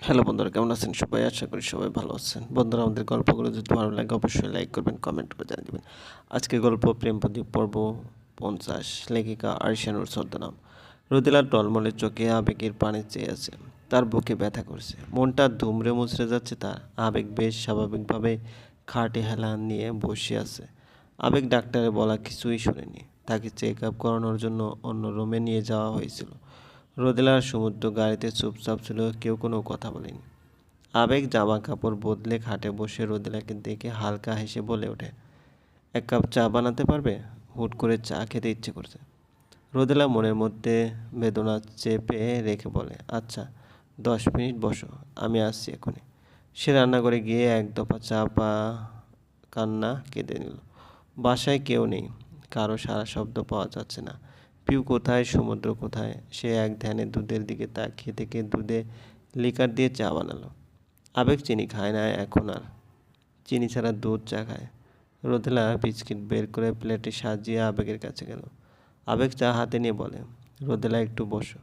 Hello বন্ধুরা, কেমন আছেন সবাই? আশা করি সবাই ভালো আছেন। বন্ধুরা, আমাদের গল্পগুলো যদি ভালো লাগে অবশ্যই লাইক করবেন কমেন্ট করে জানিয়ে দেবেন। আজকে গল্প, প্রেম প্রদীপ পর্ব পঞ্চাশ, লেখিকা আরিশানুর ছদ্মনাম। রুদিলার টলমলের চোখে আবেগের পানি চেয়ে আছে। তার বুকে ব্যথা করছে। মনটা ধুমড়ে মুচড়ে যাচ্ছে তার। আবেগ বেশ স্বাভাবিকভাবে খাটে হেলান নিয়ে বসে আছে। আবেগ ডাক্তারে বলা কিছুই শুনেনি। তাকে চেক আপ করানোর জন্য অন্য রুমে নিয়ে যাওয়া হয়েছিল। রোদেলার সমুদ্র গাড়িতে চুপচাপ ছিল, কেউ কোনো কথা বলেনি। আবেগ জামা কাপড় বদলে খাটে বসে রোদেলাকে দেখে হালকা হেসে বলে ওঠে, এক কাপ চা বানাতে পারবে? হুট করে চা খেতে ইচ্ছে করছে। রোদেলা মনের মধ্যে বেদনা চেপে রেখে বলে আচ্ছা দশ মিনিট বসো, আমি আসছি এখনই সে রান্নাঘরে গিয়ে এক দফা চা পা কান্না কেঁদে নিল। বাসায় কেউ নেই, কারও সারা শব্দ পাওয়া যাচ্ছে না। পিউ কোথায়, সমুদ্র কোথায়? সে এক ধ্যানে দুধের দিকে তাকিয়ে থেকে দুধে লিকার দিয়ে চা বানালো। আবেগ চিনি খায় না এখন আর। চিনি ছাড়া দুধ চা খায়। রোদেলা বিস্কিট বের করে প্লেটে সাজিয়ে আবেগের কাছে গেল। আবেগ চা হাতে নিয়ে বলে, রোদেলা, একটু বসো।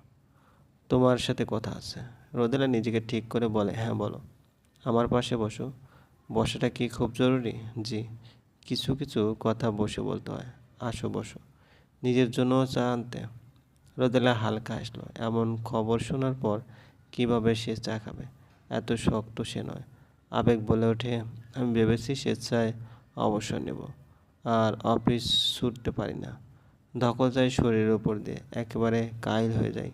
তোমার সাথে কথা আছে। রোদেলা নিজেকে ঠিক করে বলে হ্যাঁ বলো। আমার পাশে বসো। বসাটা কি খুব জরুরি? জি, কিছু কিছু কথা বসে বলতে হয়। আসো, বসো। নিজের জন্য চা আনতে। রোদেলা হালকা আসলো এমন খবর শোনার পর কীভাবে সে চা খাবে? এত শক্ত সে নয়। আবেগ বলে ওঠে, আমি ভেবেছি স্বেচ্ছায় অবসর নেব, আর অফিস ছুটতে পারি না। ধকল যায় শরীরের উপর দিয়ে, একেবারে কাইল হয়ে যায়।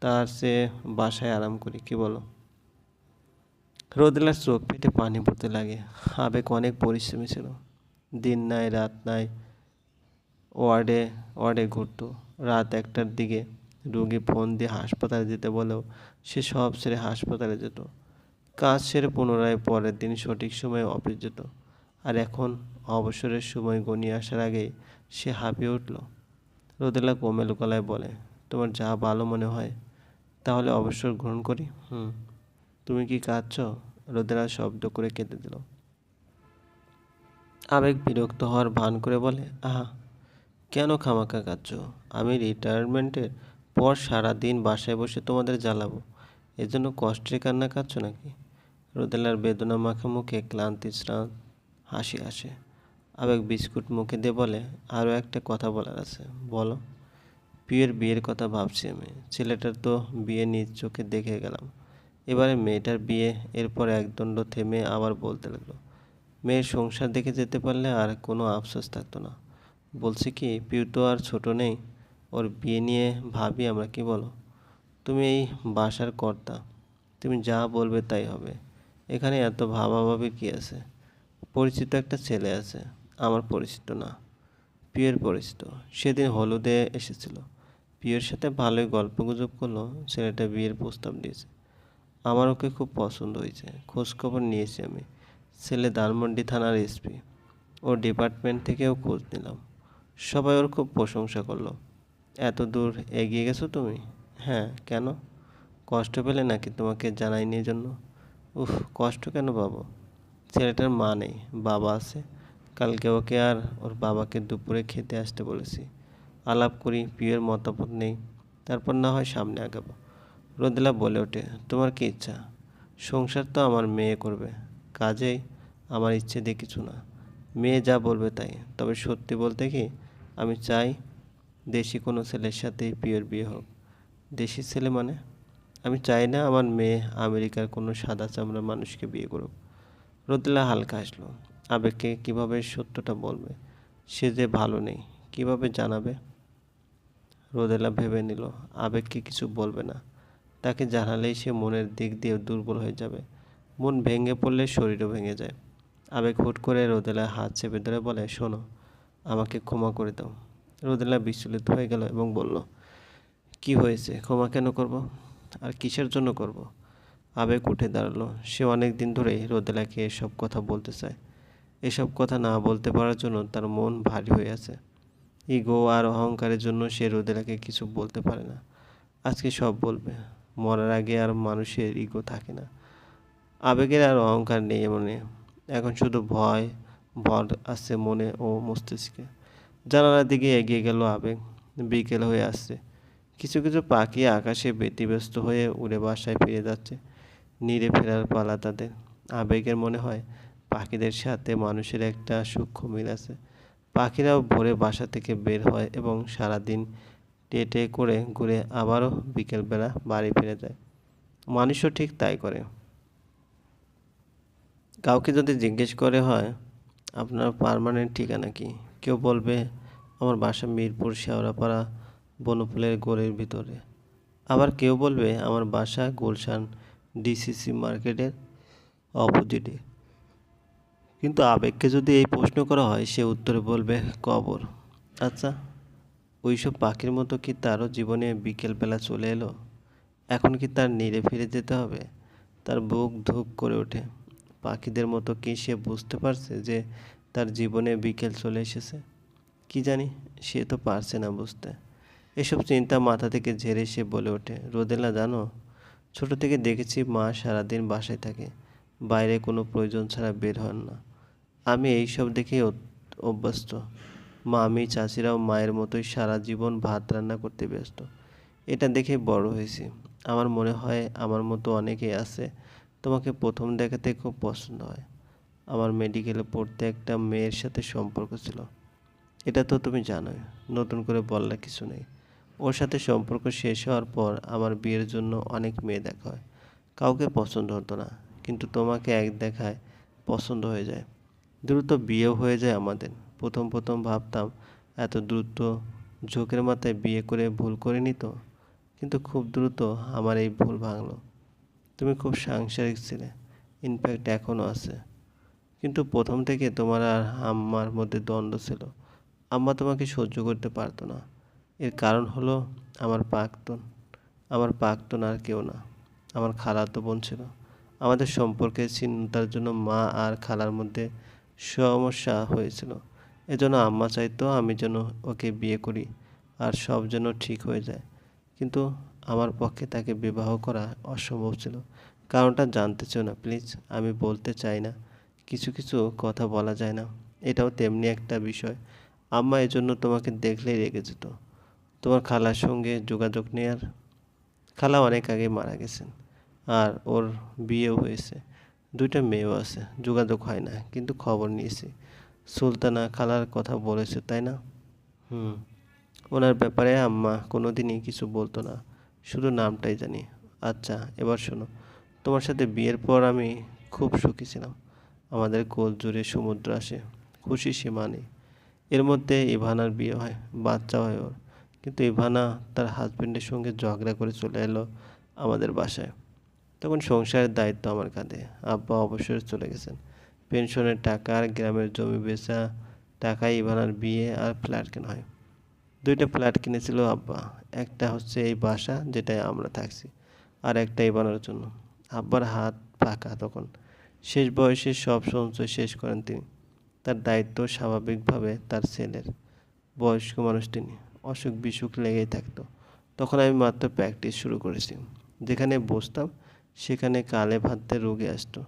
তার সে বাসায় আরাম করি, কি বলো? রোদেলার চোখ পেটে পানি পড়তে লাগে। আবেগ অনেক পরিশ্রমী ছিল। দিন নাই, রাত নাই ওয়ার্ডে ওয়ার্ডে ঘুরতো। রাত একটার দিকে রুগী ফোন দিয়ে হাসপাতালে যেতে বলেও সে সব সেরে হাসপাতালে যেত। কাজ সেরে পুনরায় পরের দিন সঠিক সময়ে অফিস যেত। আর এখন অবসরের সময় গনিয়ে আসার আগেই সে হাঁপিয়ে উঠল। রোদেলা কোমেল গলায় বলে, তোমার যা ভালো মনে হয়, তাহলে অবসর গ্রহণ করি। হুম, তুমি কি কাঁদছ? রোদেলা শব্দ করে কেঁদে দিল। আবেগ বিরক্ত হওয়ার ভান করে বলে, আহা কেন খামাকা কাঁদছ আমি রিটায়ারমেন্টের পর সারা দিন বাসায় বসে তোমাদের জ্বালাবো। এজন্য কষ্টের কান্না কাচ্ছ নাকি? রোদেলার বেদনা মাখা মুখে ক্লান্তি স্নান হাসি আসে। আবেগ বিস্কুট মুখে দিয়ে বলে আরও একটা কথা বলার আছে, বলো। পিয়ের বিয়ের কথা ভাবছি আমি। ছেলেটার তো বিয়ে নিজ চোখে দেখে গেলাম। এবারে মেয়েটার বিয়ে, এরপর একদণ্ড থেমে আবার বলতে লাগল। মেয়ের সংসার দেখে যেতে পারলে আর কোনো আফসোস থাকতো না। বলছি কি, পিউ তো আর ছোট নেই, ওর বিয়ে নিয়ে ভাবি আমরা, কি বলো? তুমি এই বাসার কর্তা, তুমি যা বলবে তাই হবে। এখানে এত ভাবাভাবি কি আছে? পরিচিত একটা ছেলে আছে, আমার পরিচিত না পিয়ের পরিচিত। সেদিন হলুদে এসেছিল। পিয়ের সাথে ভালোই গল্প গুজব করল, ছেলেটা বিয়ের প্রস্তাব দিয়েছে। আমার ওকে খুব পছন্দ হয়েছে, খোঁজখবর নিয়েছি আমি। ছেলে ধানমন্ডি থানার এসপি। ওর ডিপার্টমেন্ট থেকেও খোঁজ নিলাম। সবাই ওর খুব প্রশংসা করল। এত দূর এগিয়ে গেছো তুমি? হ্যাঁ কেন? কষ্ট পেলে নাকি তোমাকে জানাইনি জন্য? উফ, কষ্ট কেন পাবো? ছেলেটার মা নেই, বাবা আছে। কালকে ওকে আর ওর বাবাকে দুপুরে খেতে আসতে বলেছি। আলাপ করি, প্রিয়ের মতামত নেই। তারপর না হয় সামনে আগাবো। রোদেলা বলে ওঠে, তোমার কি ইচ্ছা? সংসার তো আমার মেয়ে করবে। কাজেই আমার ইচ্ছে দিয়ে কিছু না। মেয়ে যা বলবে তাই। তবে সত্যি বলতে কি, আমি চাই দেশি কোনো ছেলের সাথেই পিওর বিয়ে হোক। দেশি ছেলে মানে? আমি চাই না আমার মেয়ে আমেরিকার কোনো সাদা চামড়া মানুষকে বিয়ে করুক। রোদেলা হালকা হাসলো আবেগকে কীভাবে সত্যটা বলবে? সে যে ভালো নেই, কীভাবে জানাবে? রোদেলা ভেবে নিল, আবেগকে কিছু বলবে না। তাকে জানালেই সে মনের দিক দিয়ে দুর্বল হয়ে যাবে। মন ভেঙে পড়লে শরীরও ভেঙে যায়। আবেগ হুট করে রোদেলা হাত চেপে ধরে বলে, শোনো, আমাকে ক্ষমা করে দাও। রোদেলা বিচলিত হয়ে গেল এবং বলল, কি হয়েছে? ক্ষমা কেন করব? আর কিসের জন্য করব? আবেগ উঠে দাঁড়াল। সে অনেক দিন ধরেই রোদেলাকে এসব কথা বলতে চায়। এসব কথা না বলতে পারার জন্য তার মন ভারী হয়ে আছে। ইগো আর অহংকারের জন্য সে রোদেলাকে কিছু বলতে পারে না। আজকে সব বলবে। মরার আগে আর মানুষের ইগো থাকে না। আবেগের আর অহংকার নেই মনে এখন শুধু ভয় ভর আসছে মনে ও মস্তিষ্কে। জানালার দিকে এগিয়ে গেল আবেগ, বিকেল হয়ে আসছে। কিছু কিছু পাখি আকাশে ব্যতিব্যস্ত হয়ে উড়ে বাসায় ফিরে যাচ্ছে, নিরে ফেরার পালা তাদের। আবেগের মনে হয়, পাখিদের সাথে মানুষের একটা সূক্ষ্ম মিল আছে। পাখিরাও ভোরে বাসা থেকে বের হয় এবং সারাদিন টেটে করে ঘুরে আবারও বিকেলবেলা বাড়ি ফিরে যায়। মানুষও ঠিক তাই করে। কাউকে যদি জিজ্ঞেস করে হয়, আপনার পার্মানেন্ট ঠিকানা কি? কেউ বলবে, আমার বাসা মিরপুর শেওড়াপাড়া বনফুলের গোড়ের ভিতরে। আবার কেউ বলবে, আমার বাসা গুলশান ডিসিসি মার্কেটের অপোজিটে। কিন্তু আবেগকে যদি এই প্রশ্ন করা হয়, সে উত্তরে বলবে, কবর। আচ্ছা ওইসব পাখির মতো কি তারও জীবনে বিকেলবেলা চলে এলো? এখন কি তার নিরে ফিরে যেতে হবে? তার বুক ধুক করে ওঠে। পাখিদের মতো কি সে বুঝতে পারছে যে তার জীবনে বিকেল চলে এসেছে? কি জানি, সে তো পারছে না বুঝতে। এসব চিন্তা মাথা থেকে ঝেড়ে সে বলে ওঠে, রোদেলা, জানো, ছোট থেকে দেখেছি মা সারাদিন বাসায় থাকে, বাইরে কোনো প্রয়োজন ছাড়া বের হন না। আমি এইসব দেখেই অভ্যস্ত। মা, আমি, চাচিরাও মায়ের মতোই সারা জীবন ভাত রান্না করতে ব্যস্ত। এটা দেখে বড় হয়েছি। আমার মনে হয় আমার মতো অনেকেই আছে তোমাকে প্রথম দেখাতে খুব পছন্দ হয়। আমার মেডিকেলে পড়তে একটা মেয়ের সাথে সম্পর্ক ছিল। এটা তো তুমি জানোই, নতুন করে বললে কিছু নেই। ওর সাথে সম্পর্ক শেষ হওয়ার পর আমার বিয়ের জন্য অনেক মেয়ে দেখা হয়। কাউকে পছন্দ হতো না, কিন্তু তোমাকে এক দেখায় পছন্দ হয়ে যায়। দ্রুত বিয়েও হয়ে যায় আমাদের। প্রথম প্রথম ভাবতাম, এত দ্রুত ঝোঁকের মাথায় বিয়ে করে ভুল করিনি তো? কিন্তু খুব দ্রুত আমার এই ভুল ভাঙলো। তুমি খুব সাংসারিক ছিলে। ইনফ্যাক্ট এখনও আছে। কিন্তু প্রথম থেকে তোমার আর আম্মার মধ্যে দ্বন্দ্ব ছিল। আম্মা তোমাকে সহ্য করতে পারতো না। এর কারণ হলো আমার প্রাক্তন। আমার প্রাক্তন আর কেউ না। আমার খালাতো বোন ছিল। আমাদের সম্পর্কের চিন্তার জন্য মা আর খালার মধ্যে সমস্যা হয়েছিল। এজন্য আম্মা চাইতো আমি যেন ওকে বিয়ে করি আর সব যেন ঠিক হয়ে যায়। কিন্তু আমার পক্ষে তাকে বিবাহ করা অসম্ভব ছিল। কারণটা জানতে চাও না, প্লিজ। আমি বলতে চাই না। কিছু কিছু কথা বলা যায় না। এটাও তেমনি একটা বিষয়। আম্মা এজন্য তোমাকে দেখলেই রেগে যেত। তোমার খালার সঙ্গে যোগাযোগ নেয়ার খালা অনেক আগে মারা গেছেন। আর ওর বিয়েও হয়েছে। দুইটা মেয়েও আছে। যোগাযোগ হয় না, কিন্তু খবর নিয়েছি। সুলতানা খালার কথা বলেছে, তাই না? হুম। ওনার ব্যাপারে আম্মা কোনো দিনই কিছু বলতো না। শুধু নামটাই জানি। আচ্ছা এবার শোনো। তোমার সাথে বিয়ের পর আমি খুব সুখী ছিলাম। আমাদের কোল জুড়ে সমুদ্র আসে, খুশি সীমা নেই এর মধ্যে ইভানার বিয়ে হয়, বাচ্চা হয় ওর। কিন্তু ইভানা তার হাজব্যান্ডের সঙ্গে ঝগড়া করে চলে এলো আমাদের বাসায়। তখন সংসারের দায়িত্ব আমার কাঁধে। আব্বা অবসরে চলে গেছেন। পেনশনের টাকা আর গ্রামের জমি বেচা টাকায় ইভানার বিয়ে আর ফ্ল্যাট কেনা হয়। দুইটা ফ্ল্যাট কিনেছিল আব্বা, একটা হচ্ছে এই বাসা যেটায় আমরা থাকছি, আর একটা ইভানার জন্য। আব্বার হাত ফাঁকা তখন। শেষ বয়সে সব সঞ্চয় শেষ করেন তিনি। তার দায়িত্ব স্বাভাবিকভাবে তার ছেলের। বয়স্ক মানুষ তিনি অসুখ বিসুখ লেগেই থাকতো। তখন আমি মাত্র প্র্যাকটিস শুরু করেছি। যেখানে বসতাম, সেখানে কালে ভাতে রোগী আসতো।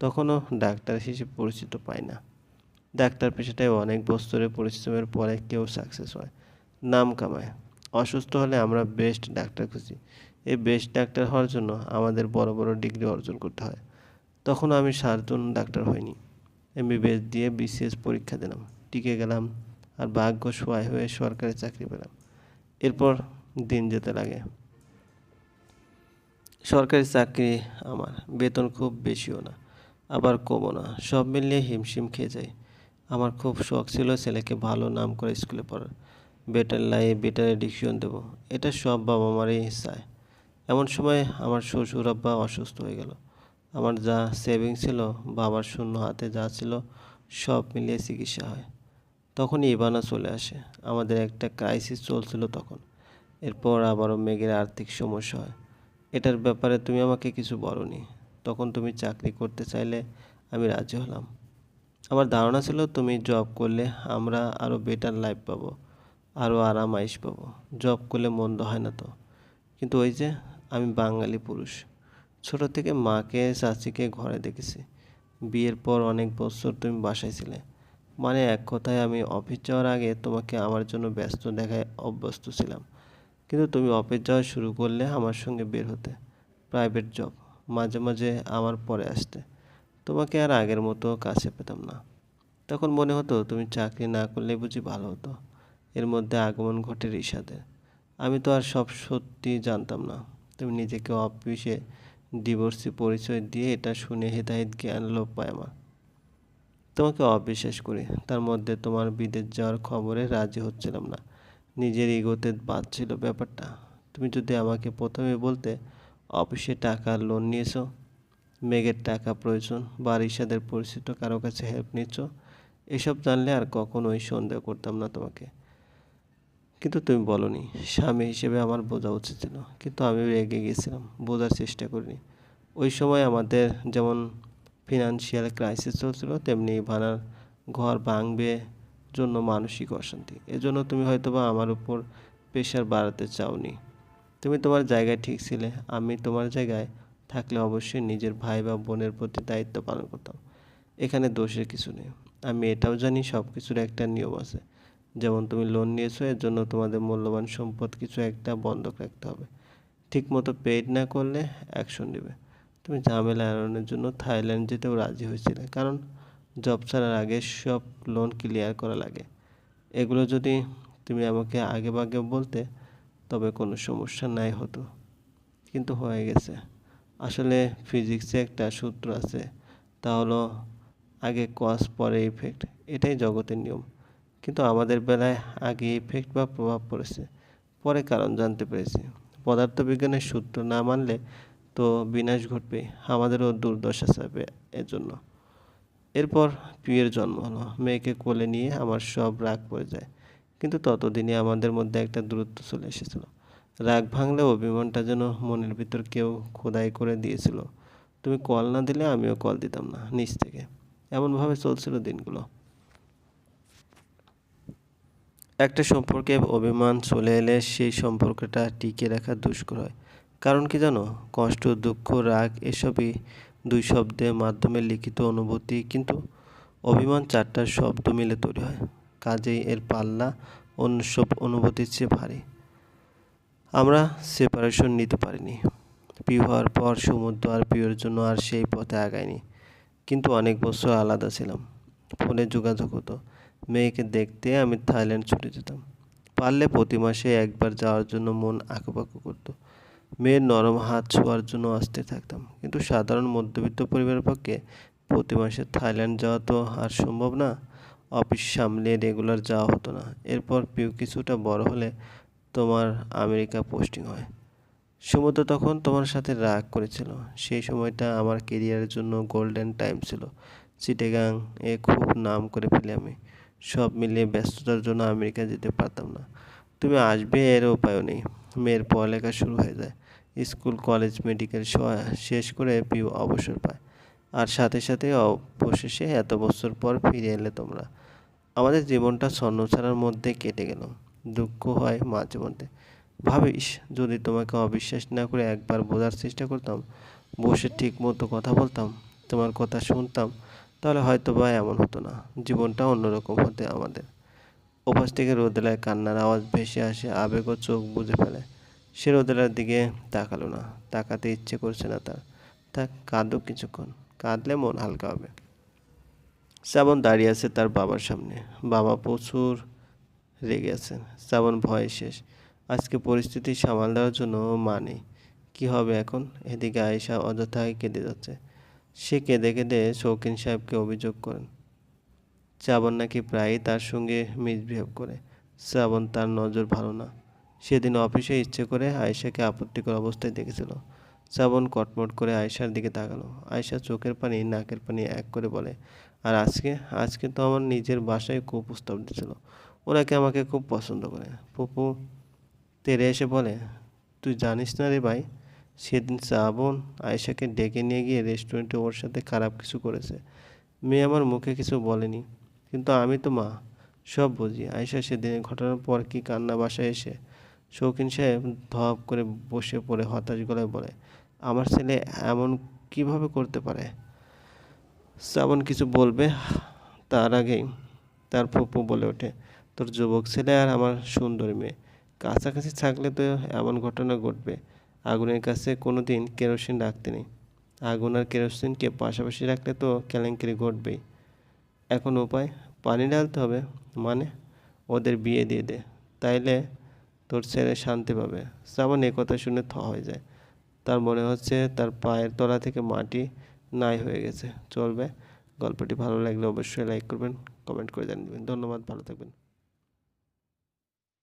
তখনও ডাক্তার হিসেবে পরিচিত পাই না। ডাক্তার পেশাটায় অনেক বছরের পরিশ্রমের পরে কেউ সাকসেস হয়। নাম কামায়। অসুস্থ হলে আমরা বেস্ট ডাক্তার খুঁজি। এই বেস্ট ডাক্তার হওয়ার জন্য আমাদের বড় বড় ডিগ্রি অর্জন করতে হয়। তখন আমি সার্জন ডাক্তার হইনি। এমবিবিএস দিয়ে বিসিএস পরীক্ষা দিলাম। টিকে গেলাম আর ভাগ্য সহায় হয়ে সরকারি চাকরি পেলাম। এরপর দিন যেতে লাগে। সরকারি চাকরি আমার। বেতন খুব বেশিও না, আবার কমও না। সব মিলিয়ে হিমশিম খেয়ে যায় আমার খুব শখ ছিল ছেলেকে ভালো নাম করে স্কুলে পড়ার। বেটার লাইফ বেটার এডিকশন দেবো। এটা সব বাবা মারই চায়। এমন সময় আমার শ্বশুর আব্বা অসুস্থ হয়ে গেল। আমার যা সেভিং ছিল, বাবার শূন্য হাতে যা ছিল, সব মিলিয়ে চিকিৎসা হয়। তখনই ইবানা চলে আসে। আমাদের একটা ক্রাইসিস চলছিল তখন। এরপর আবারও মেঘের আর্থিক সমস্যা হয়। এটার ব্যাপারে তুমি আমাকে কিছু বলনি। তখন তুমি চাকরি করতে চাইলে আমি রাজি হলাম। আমার ধারণা ছিল তুমি জব করলে আমরা আরও বেটার লাইফ পাবো। আরও আরাম আইস পাবো। জব করলে মন্দ হয় না তো। কিন্তু ওই যে আমি বাঙালি পুরুষ, ছোট থেকে মাকে, চাচিকে ঘরে দেখেছি। বিয়ের পর অনেক বছর তুমি বাসায় ছিলে। মানে এক কথায় আমি অফিস যাওয়ার আগে তোমাকে আমার জন্য ব্যস্ত দেখায় অভ্যস্ত ছিলাম। কিন্তু তুমি অফিস যাওয়া শুরু করলে আমার সঙ্গে বের হতে। প্রাইভেট জব মাঝে মাঝে আমার পরে আসতে। তোমাকে আর আগের মতো কাছে পেতাম না। তখন মনে হতো তুমি চাকরি না করলে বুঝি ভালো হতো। এর মধ্যে আগমন ঘটে রিশাদের আমি তো আর সব সত্যি জানতাম না। তুমি নিজেকে অফিসে ডিভোর্সি পরিচয় দিয়ে এটা শুনে হেদায়ত জ্ঞান লোপ পায় আমার তোমাকে অবিশ্বাস করি, তার মধ্যে তোমার বিদেশ যাওয়ার খবরে রাজি হচ্ছিলাম না। নিজের ইগোতে বাঁচছিল ব্যাপারটা। তুমি যদি আমাকে প্রথমে বলতে, অফিসে টাকা লোন নিয়েছো, মেঘের টাকা প্রয়োজন বা রিসাদের পরিচিত কারও কাছে হেল্প নিচ্ছ, এসব জানলে আর কখনোই সন্দেহ করতাম না তোমাকে। কিন্তু তুমি বলনি, স্বামী হিসেবে আমার বোঝা উচিত ছিল, কিন্তু আমি রেগে গিয়েছিলাম, বোঝার চেষ্টা করিনি। ওই সময় আমাদের যেমন ফিনান্সিয়াল ক্রাইসিস চলছিল, তেমনি ভাড়ার ঘর ভাঙবে জন্য মানসিক অশান্তি। এজন্য তুমি হয়তোবা আমার উপর প্রেশার বাড়াতে চাওনি। তুমি তোমার জায়গায় ঠিক ছিলে, আমি তোমার জায়গায় থাকলে অবশ্যই নিজের ভাই বা বোনের প্রতি দায়িত্ব পালন করতাম। এখানে দোষের কিছু নেই, আমি এটাও জানি সব কিছুর একটা নিয়ম আছে। যেমন তুমি লোন নিয়েছো, এর জন্য তোমাদের মূল্যবান সম্পদ কিছু একটা বন্ধক রাখতে হবে। ঠিকমতো পেইড না করলে অ্যাকশন নেবে। তুমি ঝামেলা এড়ানোর জন্য থাইল্যান্ড যেতেও রাজি হয়েছিলে, কারণ জব ছাড়ার আগে সব লোন ক্লিয়ার করা লাগে। এগুলো যদি তুমি আমাকে আগে বাগে বলতে, তবে কোনো সমস্যা নাই হতো। কিন্তু হয়ে গেছে। আসলে ফিজিক্সে একটা সূত্র আছে, তা হলো আগে কজ পরে ইফেক্ট এটাই জগতের নিয়ম। কিন্তু আমাদের বেলায় আগে ইফেক্ট বা প্রভাব পড়েছে। পরে কারণ জানতে পেরেছি। পদার্থবিজ্ঞানের সূত্র না মানলে তো বিনাশ ঘটবে আমাদেরও দুর্দশা চাপে এর জন্য এরপর পিয়ের জন্ম হলো। মেয়েকে কোলে নিয়ে আমার সব রাগ পড়ে যায়। কিন্তু ততদিনে আমাদের মধ্যে একটা দূরত্ব চলে এসেছিল। রাগ ভাঙলে অভিমানটা যেন মনের ভিতর কেউ খোদাই করে দিয়েছিল। তুমি কল না দিলে আমিও কল দিতাম না, নিচ থেকে। এমনভাবে চলছিল দিনগুলো। একটা সম্পর্কে অভিমান চলে এলে সেই সম্পর্কটা টিকে রাখা দুষ্কর হয়। কারণ কি জানো? কষ্ট, দুঃখ, রাগ এসবই দুই শব্দের মাধ্যমে লিখিত অনুভূতি কিন্তু অভিমান চারটার শব্দ মিলে তৈরি হয়। কাজেই এর পাল্লা অন্য সব অনুভূতির চেয়ে ভারী। আমরা সেপারেশন নিতে পারিনি। প্রিয় হওয়ার পর সমুদ্র আর প্রিয়র জন্য আর সেই পথে আগায়নি কিন্তু অনেক বছর আলাদা ছিলাম। ফোনে যোগাযোগ হতো। মেয়েকে দেখতে আমি থাইল্যান্ড ছুটে যেতাম। পারলে প্রতি মাসে একবার যাওয়ার জন্য মন আঁকুপাকু করতো। মেয়ের নরম হাত ছোঁয়ার জন্য আসতে থাকতাম। কিন্তু সাধারণ মধ্যবিত্ত পরিবারের পক্ষে প্রতি মাসে থাইল্যান্ড যাওয়া তো আর সম্ভব না। অফিস সামলে রেগুলার যাওয়া হতো না। এরপর পিউ কিছুটা বড় হলে তোমার আমেরিকা পোস্টিং হয়। সমুদ্র তখন তোমার সাথে রাগ করেছিল। সেই সময়টা আমার কেরিয়ারের জন্য গোল্ডেন টাইম ছিল। চিটেগাং এ খুব নাম করে ফেলি আমি। সব মিলিয়ে ব্যস্ততার জন্য আমেরিকা যেতে পারতাম না। তুমি আসবে এর উপায়ও নেই। মেয়ের পড়ালেখা শুরু হয়ে যায়। স্কুল, কলেজ, মেডিকেল শেষ করে পিউ অবসর পায়। আর সাথে সাথে অবশেষে এত বছর পর ফিরে এলে তোমরা। আমাদের জীবনটা ছন্নছাড়ার মধ্যে কেটে গেল। দুঃখ হয় মাঝে মধ্যে। ভাবিস, যদি তোমাকে অবিশ্বাস না করে একবার বোঝার চেষ্টা করতাম, বসে ঠিক মতো কথা বলতাম, তোমার কথা শুনতাম তাহলে হয়তো বা এমন হতো না। জীবনটা অন্যরকম হতে আমাদের। ওপাশ থেকে রোদেলায় কান্নার আওয়াজ ভেসে আসে আবেগ ও চোখ বুঝে ফেলে। সে রোদেলার দিকে তাকালো না। তাকাতে ইচ্ছে করছে না তার। তা কাঁদো কিছুক্ষণ। কাঁদলে মন হালকা হবে। শ্রাবণ দাঁড়িয়ে আছে তার বাবার সামনে। বাবা প্রচুর রেগে আছেন। শ্রাবণ ভয় শেষ। আজকে পরিস্থিতি সামাল দেওয়ার জন্য মানে কি হবে এখন? এদিকে আয়েশা অযথায় কেঁদে যাচ্ছে। সে কেঁদে কেঁদে শৌখিন সাহেবকে অভিযোগ করেন। শ্রাবণ নাকি প্রায়ই তার সঙ্গে মিসবিহেভ করে। শ্রাবণ তার নজর ভালো না। সেদিন অফিসে ইচ্ছে করে আয়েশাকে আপত্তিকর অবস্থায় দেখেছিল। শ্রাবণ কটমট করে আয়েশার দিকে তাকালো। আয়েশা চোখের পানি, নাকের পানি এক করে বলে, আর আজকে? আজকে তো আমার নিজের বাসায় কুপ্রস্তাব দিয়েছিল। ওনাকে আমাকে খুব পছন্দ করে। পপু তেরে এসে বলে, তুই জানিস না রে ভাই সেদিন শ্রাবণ আয়েশাকে ডেকে নিয়ে গিয়ে রেস্টুরেন্টে ওর সাথে খারাপ কিছু করেছে। মেয়ে আমার মুখে কিছু বলেনি, কিন্তু আমি তো মা, সব বুঝি। আয়েশা সেদিনের ঘটনার পর কি কান্না বাসায় এসে শৌখিন সাহেব ধপ করে বসে পড়ে, হতাশ গলায় বলে, আমার ছেলে এমন কীভাবে করতে পারে? শ্রাবণ কিছু বলবে তার আগেই তার ফুপু বলে ওঠে, তোর যুবক ছেলে আর আমার সুন্দরী মেয়ে। কাছাকাছি থাকলে তো এমন ঘটনা ঘটবে। আগুনের কাছে কোনো দিন কেরোসিন রাখতে নেই। আগুন আর কেরোসিনকে পাশাপাশি রাখলে তো কেলেঙ্কারি ঘটবেই। এখন উপায়, পানি ঢালতে হবে মানে ওদের বিয়ে দিয়ে দে। তাইলে তোর ছেলে শান্তি পাবে। শ্রাবণ এ কথা শুনে থ হয়ে যায়। তার মনে হচ্ছে তার পায়ের তলা থেকে মাটি নাই হয়ে গেছে। চলবে। গল্পটি ভালো লাগলে অবশ্যই লাইক করবেন, কমেন্ট করে জানিয়ে দেবেন। ধন্যবাদ, ভালো থাকবেন।